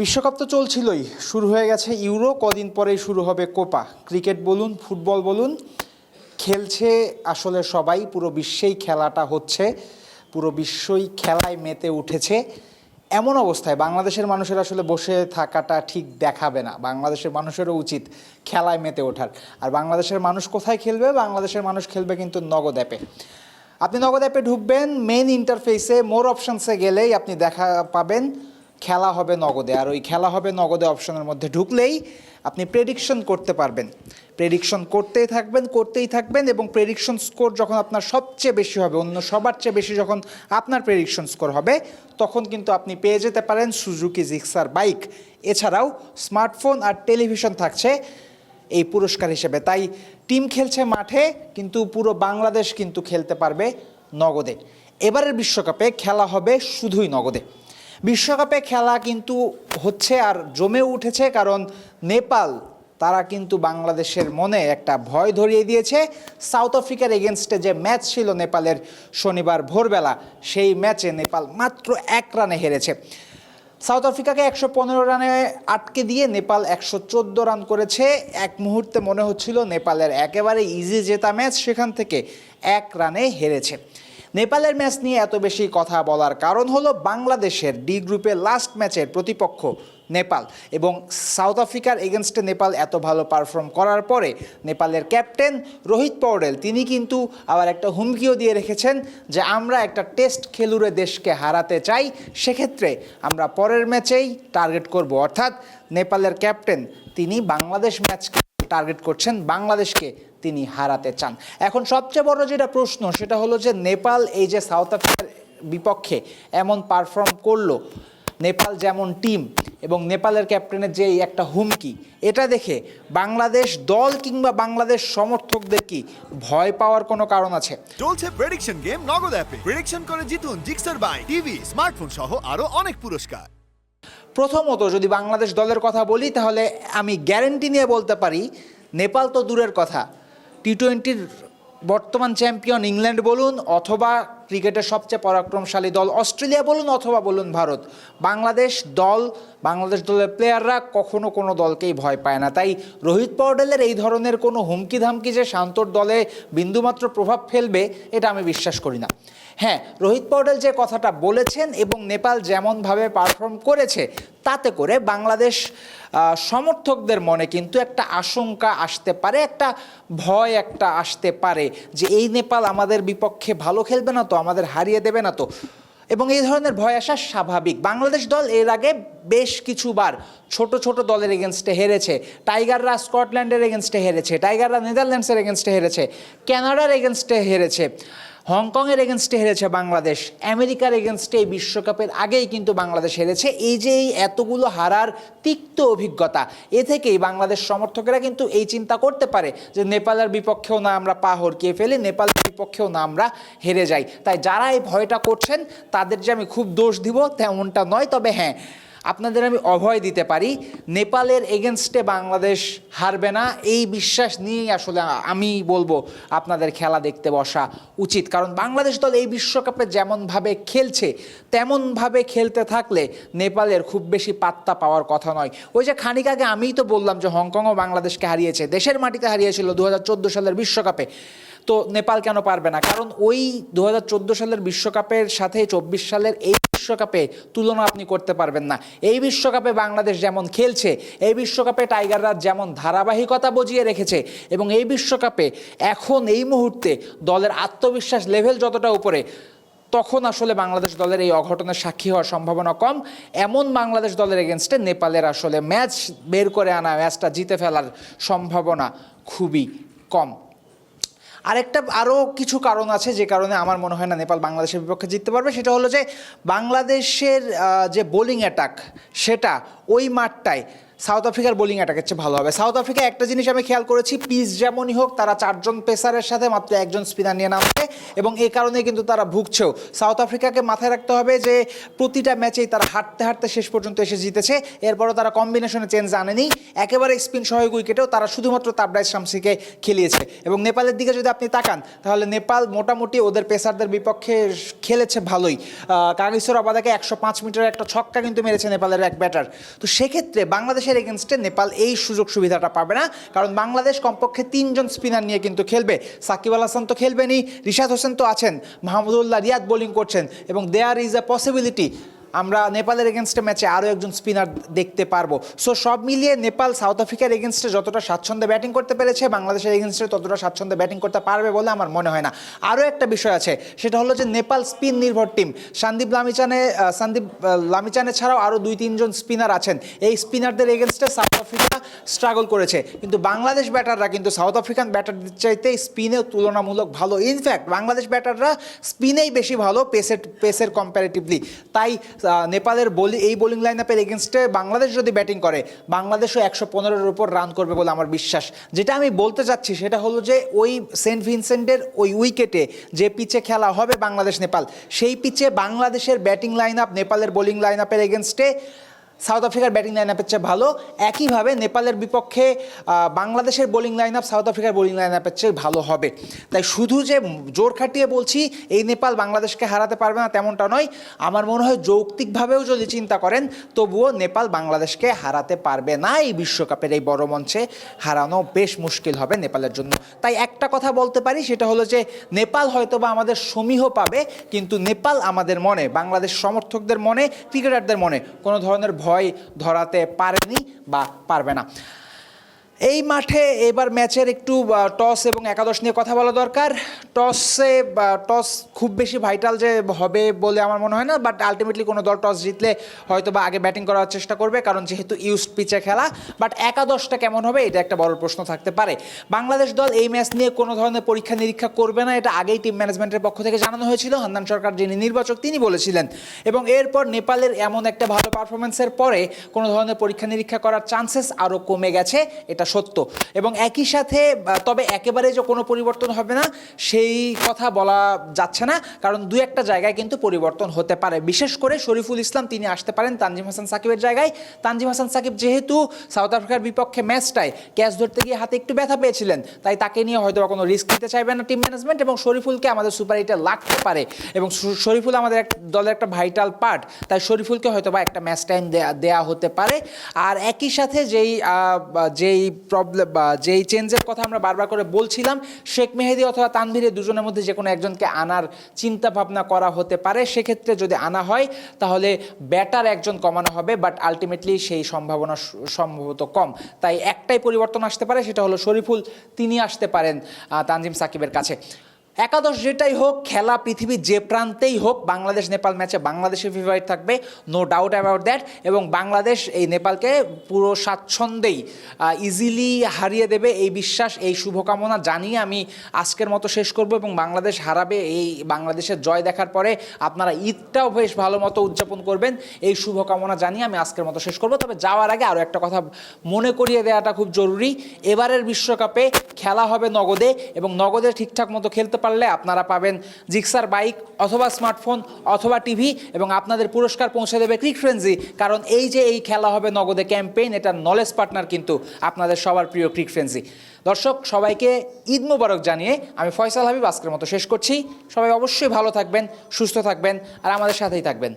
বিশ্বকাপ তো চলছিলই। শুরু হয়ে গেছে ইউরো, কদিন পরেই শুরু হবে কোপা। ক্রিকেট বলুন, ফুটবল বলুন, খেলছে আসলে সবাই, পুরো বিশ্বেই খেলাটা হচ্ছে, পুরো বিশ্বই খেলায় মেতে উঠেছে। এমন অবস্থায় বাংলাদেশের মানুষের আসলে বসে থাকাটা ঠিক দেখাবে না। বাংলাদেশের মানুষেরও উচিত খেলায় মেতে ওঠার। আর বাংলাদেশের মানুষ কোথায় খেলবে? বাংলাদেশের মানুষ খেলবে কিন্তু নগদ অ্যাপে। আপনি নগদ অ্যাপে ঢুকবেন মেন ইন্টারফেসে মোর অপশনসে গেলেই আপনি দেখা পাবেন। খেলা হবে নগদে। আর ওই খেলা হবে নগদে অপশনের মধ্যে ঢুকলেই আপনি প্রেডিকশন করতে পারবেন। প্রেডিকশন করতেই থাকবেন করতেই থাকবেন এবং প্রেডিকশন স্কোর যখন আপনার সবচেয়ে বেশি হবে, অন্য সবার চেয়ে বেশি যখন আপনার প্রেডিকশন স্কোর হবে, তখন কিন্তু আপনি পেয়ে যেতে পারেন সুজুকি জিক্সার বাইক এছাড়াও স্মার্টফোন আর টেলিভিশন থাকছে এই পুরস্কার হিসেবে। তাই টিম খেলছে মাঠে, কিন্তু পুরো বাংলাদেশ কিন্তু খেলতে পারবে নগদে। এবারের বিশ্বকাপে খেলা হবে শুধুই নগদে। বিশ্বকাপে খেলা কিন্তু হচ্ছে আর জমে উঠেছে কারণ নেপাল, তারা কিন্তু বাংলাদেশের মনে একটা ভয় ধরিয়ে দিয়েছে। সাউথ আফ্রিকার এগেনস্টে যে ম্যাচ ছিল নেপালের শনিবার ভোরবেলা, সেই ম্যাচে নেপাল মাত্র এক রানে হেরেছে। সাউথ আফ্রিকাকে একশো পনেরো রানে আটকে দিয়ে নেপাল একশো চোদ্দ রান করেছে। এক মুহূর্তে মনে হচ্ছিল নেপালের একেবারে ইজি জেতা ম্যাচ সেখান থেকে এক রানে হেরেছে। নেপালের ম্যাচ নিয়ে এত বেশি কথা বলার কারণ হলো বাংলাদেশের ডি গ্রুপে লাস্ট ম্যাচের প্রতিপক্ষ নেপাল এবং সাউথ আফ্রিকার এগেনস্টে নেপাল এত ভালো পারফর্ম করার পরে নেপালের ক্যাপ্টেন রোহিত পৌডেল তিনি কিন্তু আবার একটা হুমকিও দিয়ে রেখেছেন যে আমরা একটা টেস্ট খেলুড়ে দেশকে হারাতে চাই, সেক্ষেত্রে আমরা পরের ম্যাচেই টার্গেট করব। অর্থাৎ নেপালের ক্যাপ্টেন, তিনি বাংলাদেশ ম্যাচকে টার্গেট করছেন, বাংলাদেশকে তিনি হারাতে চান। এখন সবচেয়ে বড় যেটা প্রশ্ন সেটা হলো যে নেপাল এই যে সাউথ আফ্রিকার বিপক্ষে এমন পারফর্ম করল নেপাল যেমন টিম এবং নেপালের ক্যাপ্টেনের যে একটা হুমকি এটা দেখে বাংলাদেশ দল কিংবা বাংলাদেশ সমর্থকদের কি ভয় পাওয়ার কোনো কারণ আছে? চলছে প্রেডিকশন গেম নগদ অ্যাপে প্রেডিকশন করে জিতুন জিক্সার বাই টিভি স্মার্টফোন সহ আরও অনেক পুরস্কার। প্রথমত যদি বাংলাদেশ দলের কথা বলি তাহলে আমি গ্যারেন্টি নিয়ে বলতে পারি নেপাল তো দূরের কথা। টি টোয়েন্টির বর্তমান চ্যাম্পিয়ন ইংল্যান্ড বলুন অথবা ক্রিকেটের সবচেয়ে পরাক্রমশালী দল অস্ট্রেলিয়া বলুন অথবা বলুন ভারত, বাংলাদেশ দল, বাংলাদেশ দলের প্লেয়াররা কখনো কোনো দলকেই ভয় পায় না। তাই রোহিত পৌডেলের এই ধরনের কোনো হুমকি ধামকি যে শান্তর দলে বিন্দুমাত্র প্রভাব ফেলবে, এটা আমি বিশ্বাস করি না। হ্যাঁ রোহিত পৌডেল যে কথাটা বলেছেন এবং নেপাল যেমনভাবে পারফর্ম করেছে তাতে করে বাংলাদেশ সমর্থকদের মনে কিন্তু একটা আশঙ্কা আসতে পারে, একটা ভয় একটা আসতে পারে যে এই নেপাল আমাদের বিপক্ষে ভালো খেলবে না তো, আমাদের হারিয়ে দেবে না তো। এবং এই ধরনের ভয় আসা স্বাভাবিক। বাংলাদেশ দল এর আগে বেশ কিছুবার ছোট ছোট দলের এগেনস্টে হেরেছে। টাইগাররা স্কটল্যান্ডের এগেনস্টে হেরেছে, টাইগাররা নেদারল্যান্ডসের এগেনস্টে হেরেছে, কানাডার এগেনস্টে হেরেছে। হংকংয়ের এগেনস্টে হেরেছে বাংলাদেশ, আমেরিকার এগেনস্টে এই বিশ্বকাপের আগেই কিন্তু বাংলাদেশ হেরেছে। এই যে এই এতগুলো হারার তিক্ত অভিজ্ঞতা, এ থেকেই বাংলাদেশ সমর্থকেরা কিন্তু এই চিন্তা করতে পারে যে নেপালের বিপক্ষেও না আমরা পা হরকিয়ে ফেলি, নেপালের বিপক্ষেও না আমরা হেরে যাই। তাই যারা এই ভয়টা করছেন, তাদের যে আমি খুব দোষ দিব তেমনটা নয়, তবে হ্যাঁ আপনাদের আমি অভয় দিতে পারি, নেপালের এগেনস্টে বাংলাদেশ হারবে না, এই বিশ্বাস নিয়েই আসলে আমি বলব আপনাদের খেলা দেখতে বসা উচিত। কারণ বাংলাদেশ দল এই বিশ্বকাপে যেমনভাবে খেলছে, তেমনভাবে খেলতে থাকলে নেপালের খুব বেশি পাত্তা পাওয়ার কথা নয়। ওই যে খানিক আগে আমিই তো বললাম যে হংকংও বাংলাদেশকে হারিয়েছে, দেশের মাটিতে হারিয়েছিল দু হাজার চোদ্দ সালের বিশ্বকাপে। তো নেপাল কেন পারবে না? কারণ ওই দু হাজার চোদ্দ সালের বিশ্বকাপের সাথে চব্বিশ সালের এই বিশ্বকাপে তুলনা আপনি করতে পারবেন না। এই বিশ্বকাপে বাংলাদেশ যেমন খেলছে, এই বিশ্বকাপে টাইগাররা যেমন ধারাবাহিকতা বজিয়ে রেখেছে এবং এই বিশ্বকাপে এখন এই মুহূর্তে দলের আত্মবিশ্বাস লেভেল যতটা উপরে, তখন আসলে বাংলাদেশ দলের এই অঘটনের সাক্ষী হওয়ার সম্ভাবনা কম। এমন বাংলাদেশ দলের এগেনস্টে নেপালের আসলে ম্যাচ বের করে আনা ম্যাচটা জিতে ফেলার সম্ভাবনা খুবই কম। আরেকটা আরও কিছু কারণ আছে যে কারণে আমার মনে হয় না নেপাল বাংলাদেশের বিপক্ষে জিততে পারবে, সেটা হলো যে বাংলাদেশের যে বোলিং অ্যাটাক সেটা ওই মাঠটায় সাউথ আফ্রিকার বোলিং অ্যাটাকের চেয়ে ভালো হবে। সাউথ আফ্রিকা একটা জিনিস আমি খেয়াল করেছি, পিচ যেমনই হোক, তারা চারজন পেসারের সাথে মাত্র একজন স্পিনার নিয়ে নামছে এবং এই কারণে কিন্তু তারা ভুগছেও। সাউথ আফ্রিকাকে মাথায় রাখতে হবে যে, প্রতিটা ম্যাচেই তারা হাঁটতে হাঁটতে শেষ পর্যন্ত এসে জিতেছে। এরপরও তারা কম্বিনেশনে চেঞ্জ আনেনি। একেবারে স্পিন সহায়ক উইকেটেও তারা শুধুমাত্র তাবরাইজ শামসিকে খেলিয়েছে। এবং নেপালের দিকে যদি আপনি তাকান, তাহলে নেপাল মোটামুটি ওদের পেসারদের বিপক্ষে খেলেছে ভালোই। কাগিসর আবাদাকে একশো পাঁচ মিটারের একটা ছক্কা কিন্তু মেরেছে নেপালের এক ব্যাটার তো সেক্ষেত্রে বাংলাদেশের এগেনস্টে নেপাল এই সুযোগ সুবিধাটা পাবে না। কারণ বাংলাদেশ কমপক্ষে তিনজন স্পিনার নিয়ে কিন্তু খেলবে। সাকিব আল হাসান তো খেলবেনই, রিশাদ হোসেন তো আছেন মাহমুদুল্লাহ রিয়াদ বোলিং করছেন এবং দেয়ার ইজ আ পসিবিলিটি আমরা নেপালের এগেনস্টে ম্যাচে আরও একজন স্পিনার দেখতে পারব। সো সব মিলিয়ে নেপাল সাউথ আফ্রিকার এগেনস্টে যতটা স্বাচ্ছন্দ্যে ব্যাটিং করতে পেরেছে, বাংলাদেশের এগেনস্টে ততটা স্বাচ্ছন্দ্যে ব্যাটিং করতে পারবে বলে আমার মনে হয় না। আরও একটা বিষয় আছে, সেটা হলো যে নেপাল স্পিন নির্ভর টিম সন্দীপ লামিচানে সন্দীপ লামিচানে ছাড়াও আরও দুই, তিনজন স্পিনার আছেন। এই স্পিনারদের এগেনস্টে সাউথ আফ্রিকা স্ট্রাগল করেছে। কিন্তু বাংলাদেশ ব্যাটাররা কিন্তু সাউথ আফ্রিকান ব্যাটারদের চাইতে স্পিনেও তুলনামূলক ভালো। ইনফ্যাক্ট বাংলাদেশ ব্যাটাররা স্পিনেই বেশি ভালো পেসের পেসের কম্পারেটিভলি তাই নেপালের বলি এই বোলিং লাইন আপের এগেনস্টে বাংলাদেশ যদি ব্যাটিং করে, বাংলাদেশও একশো পনেরোর উপর রান করবে বলে আমার বিশ্বাস। যেটা আমি বলতে চাচ্ছি সেটা হলো যে ওই সেন্ট ভিনসেন্টের ওই উইকেটে যে পিচে খেলা হবে বাংলাদেশ নেপাল সেই পিচে বাংলাদেশের ব্যাটিং লাইন আপ নেপালের বোলিং লাইন আপের এগেনস্টে সাউথ আফ্রিকার ব্যাটিং লাইন আপের চেয়ে ভালো। একইভাবে নেপালের বিপক্ষে বাংলাদেশের বোলিং লাইন আপ সাউথ আফ্রিকার বোলিং লাইন আপের চেয়ে ভালো হবে। তাই শুধু যে জোর খাটিয়ে বলছি, এই নেপাল বাংলাদেশকে হারাতে পারবে না তেমনটা নয়। আমার মনে হয় যৌক্তিকভাবেও যদি চিন্তা করেন, তবুও নেপাল বাংলাদেশকে হারাতে পারবে না এই বিশ্বকাপের এই বড় মঞ্চে। হারানো বেশ মুশকিল হবে নেপালের জন্য। তাই একটা কথা বলতে পারি, সেটা হলো যে নেপাল হয়তো বা আমাদের সমীহ পাবে, কিন্তু নেপাল আমাদের মনে, বাংলাদেশ সমর্থকদের মনে, ক্রিকেটারদের মনে কোনো ধরনের ভয় ধরাতে পারেনি বা পারবে না। এই মাঠে এবার ম্যাচের একটু টস এবং একাদশ নিয়ে কথা বলা দরকার। টসে টস খুব বেশি ভাইটাল যে হবে বলে আমার মনে হয় না বাট আলটিমেটলি কোনো দল টস জিতলে হয়তো বা আগে ব্যাটিং করার চেষ্টা করবে, কারণ যেহেতু ইউস্ট পিচে খেলা বাট একাদশটা কেমন হবে এটা একটা বড় প্রশ্ন থাকতে পারে। বাংলাদেশ দল এই ম্যাচ নিয়ে কোনো ধরনের পরীক্ষা নিরীক্ষা করবে না, এটা আগেই টিম ম্যানেজমেন্টের পক্ষ থেকে জানানো হয়েছিল। হান্নান সরকার যিনি নির্বাচক, তিনি বলেছিলেন। এবং এরপর নেপালের এমন একটা পারফরমেন্সের পরে কোনো ধরনের পরীক্ষা নিরীক্ষা করার চান্সেস আরও কমে গেছে, এটা সত্য। এবং একই সাথে তবে একেবারে যে কোনো পরিবর্তন হবে না, সেই কথা বলা যাচ্ছে না, কারণ দু একটা জায়গায় কিন্তু পরিবর্তন হতে পারে। বিশেষ করে শরীফুল ইসলাম, তিনি আসতে পারেন তানজিম হাসান সাকিবের জায়গায়। তানজিম হাসান সাকিব যেহেতু সাউথ আফ্রিকার বিপক্ষে ম্যাচটায় ক্যাচ ধরতে গিয়ে হাতে একটু ব্যথা পেয়েছিলেন, তাই তাকে নিয়ে হয়তো কোনো রিস্ক নিতে চাইবে না টিম ম্যানেজমেন্ট এবং শরীফুলকে আমাদের সুপার এইটে লাগতে পারে। এবং শর- শরীফুল আমাদের দলের একটা ভাইটাল পার্ট, তাই শরীফুলকে হয়তো বা একটা ম্যাচ টাইম দেয়া হতে পারে। আর একই সাথে যেই যেই প্রবলেম বা, যেই চেঞ্জের কথা আমরা বারবার করে বলছিলাম, শেখ মেহেদি অথবা তানভীরের দুজনের মধ্যে যে কোনো একজনকে আনার চিন্তা ভাবনা করা হতে পারে। সেক্ষেত্রে যদি আনা হয়, তাহলে ব্যাটার একজন কমানো হবে বাট আলটিমেটলি সেই সম্ভাবনা সম্ভবত কম। তাই একটাই পরিবর্তন আসতে পারে, সেটা হলো শরীফুল, তিনি আসতে পারেন তানজিম সাকিবের কাছে। একাদশ যেটাই হোক, খেলা পৃথিবীর যে প্রান্তেই হোক, বাংলাদেশ, নেপাল ম্যাচে বাংলাদেশের ফেভারিট থাকবে নো ডাউট অ্যাবাউট দ্যাট এবং বাংলাদেশ এই নেপালকে পুরো স্বাচ্ছন্দ্যেই ইজিলি হারিয়ে দেবে এই বিশ্বাস, এই শুভকামনা জানিয়ে আমি আজকের মতো শেষ করব এবং বাংলাদেশ হারাবে এই বাংলাদেশের জয় দেখার পরে আপনারা ঈদটাও বেশ ভালো মতো উদযাপন করবেন, এই শুভকামনা জানিয়ে আমি আজকের মতো শেষ করব। তবে যাওয়ার আগে আরও একটা কথা মনে করিয়ে দেওয়াটা খুব জরুরি, এবারের বিশ্বকাপে খেলা হবে নগদে এবং নগদে ঠিকঠাক মতো খেলতে পারলে আপনারা পাবেন জিক্সার বাইক অথবা স্মার্টফোন অথবা টিভি এবং আপনাদের পুরস্কার পৌঁছে দেবে ক্রিক ফ্রেন্সি কারণ এই যে এই খেলা হবে নগদে ক্যাম্পেইন, এটা নলেজ পার্টনার কিন্তু আপনাদের সবার প্রিয় ক্রিক ফ্রেন্সি দর্শক, সবাইকে ঈদ মুবারক জানিয়ে আমি ফয়সাল হাবিব আজকের মতো শেষ করছি। সবাই অবশ্যই ভালো থাকবেন, সুস্থ থাকবেন আর আমাদের সাথেই থাকবেন।